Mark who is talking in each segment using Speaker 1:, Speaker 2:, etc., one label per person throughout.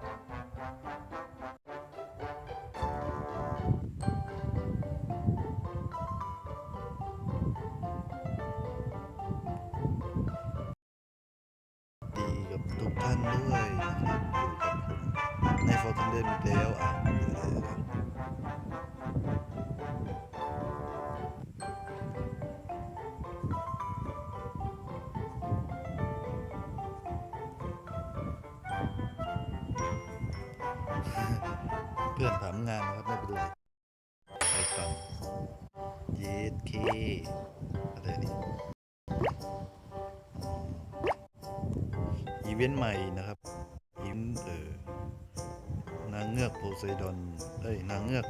Speaker 1: ดีกับทุกท่านด้วยนะครับในฟอร์ตันเดนแลวอะ เพื่อนถามงานนะครับ ไม่เป็นไรไปก่อนเยสเคอะไรนี่อีเวนต์ใหม่นะครับอีเวนเออนางเงือกโพไซดอนเอ้ยนางเงือก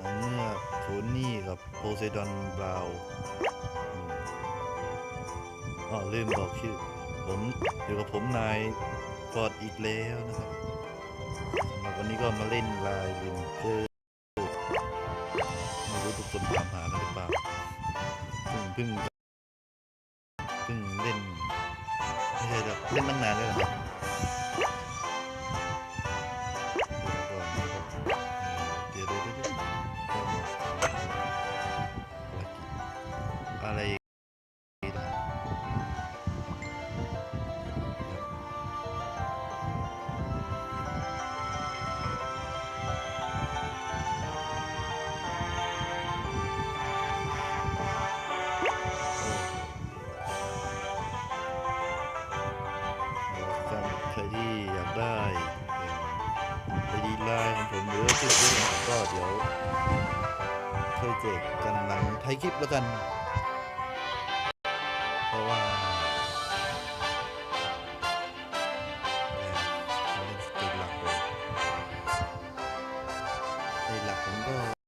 Speaker 1: นางเงือกโทนี่กับโพไซดอนบราวน์อ๋อลืมบอกชื่อผมอยู่กับผมนายฟอดอีกแล้วนะครับำหรับวันนี้ก็มาเล่นลายลินเจอร์ไม่รู้ทุกคนถามหากันหรือเปล่าเพิ่ง ค่อยแจกกันหลังท้ายคลิปแล้วกัน เพราะว่าเล่นสเตจหลักเลยสเตจหลักผมก็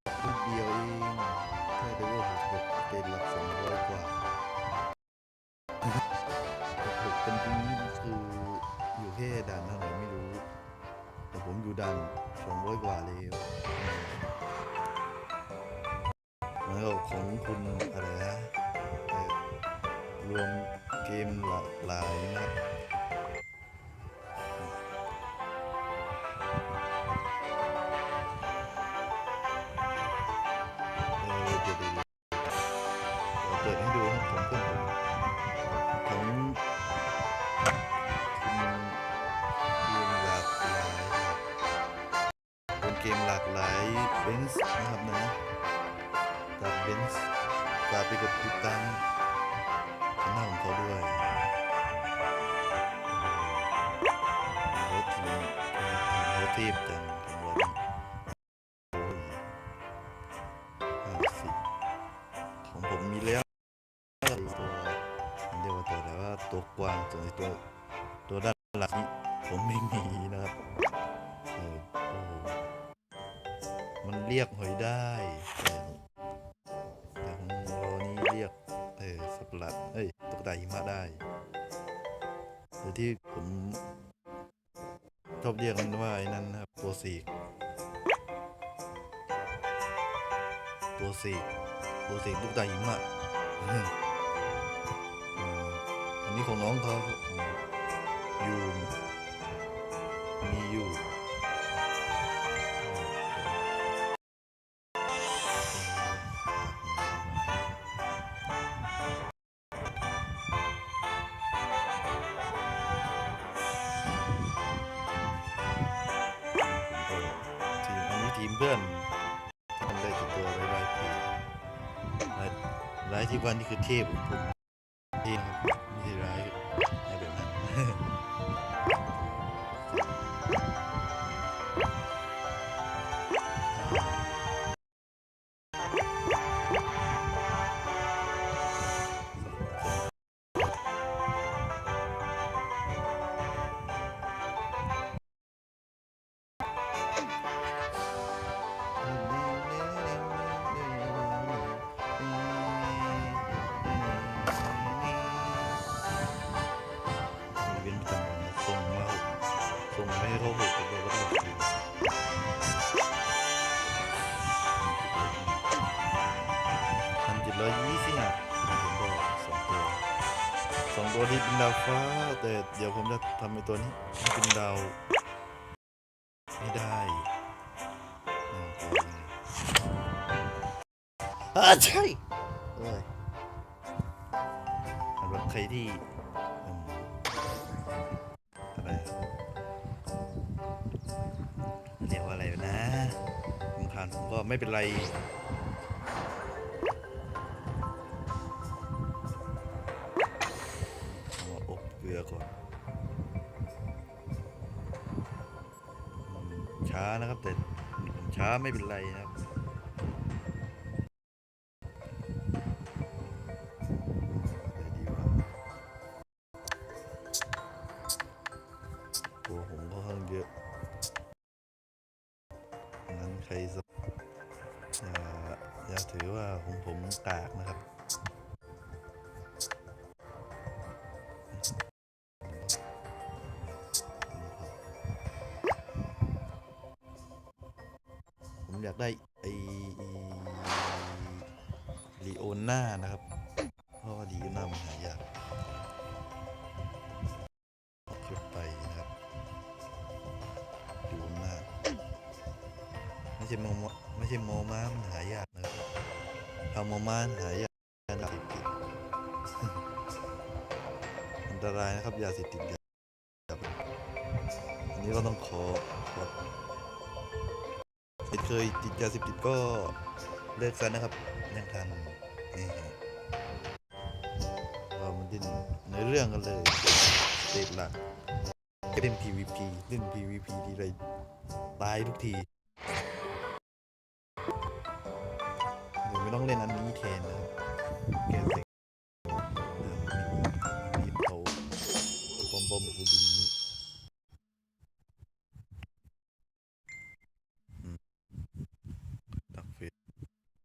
Speaker 1: ของคุณอะไรนะรวมเกมหลากหลายนะครับเดี๋ยวเปิดให้ดูครับของเพื่อนผมของคุณเกมหลากหลายเป็นเกมหลากหลายเบนซ์นะครับนะ จากเบนซ์ฝากไปกดติดตามช่องของเขาด้วยเขาทีมเขาทีมจังของเราโอ้ยห้าสิบของผมมีแล้วตัวเรียกว่าตัวแต่ว่าตัวกว้างส่วนตัวตัวด้านหลังนี้ผมไม่มีนะครับมันเรียกหอยได้ เอ้ยตุ๊กตาหิมะได้แต่ที่ผมชอบเรียกมันว่าไอ้นั่นนะครับตัวสีก ตัวสีกตัวสีกตุ๊กตาหิมะเอออันนี้ของน้องเขาครับอยู่มีอยู่ ไล่ที่วันนี่คือเทพของผมเทพครับ ผมบอกสองตัวสองตัวที่เป็นดาวฟ้า แต่เดี๋ยวผมจะทำในตัวนี้เป็นดาวไม่ได้อ่าใช่เอ้ยสำหรับใครที่อะไรเรียกว่าอะไรนะผมผ่านผมก็ไม่เป็นไร กลือก่อนอืมช้านะครับ แต่ช้าไม่เป็นไรนะครับตัวผมก็ค่อนข้างเยอะงั้นใครสักอย่าถือว่าผมผมกากนะครับ อยากได้ไอลีโอน่านะครับ เพราะว่าลีโอน่ามันหายากขึ้นไปนะครับลีโอน่าไม่ใช่โมไม่ใช่โมมามันหายากนะครับถ้าโมมามหายากยาเสพติดอันตรายนะครับยาเสพติดอันนี้ก็ต้องขอขอ เคยติดยาเสพติดก็เลิกซะนะครับยังทันนี่เรามาดิ้นในเรื่องกันเลยสเตจหลักเล่น PVP เล่น PVP ทีไรตายทุกทีเดี๋ยวไม่ต้องเล่นอันนี้แทนนะ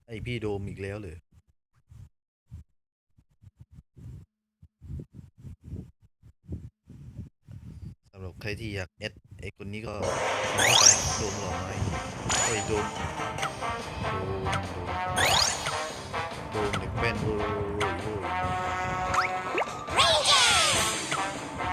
Speaker 1: ไอพี่โดมอีกแล้วเลยสำหรับใครที่อยากเอดไอคนนี้ก็เข้าไปโดมหล่อไหมไอยโดมโดมโดมโดมเด็กแป้นโดม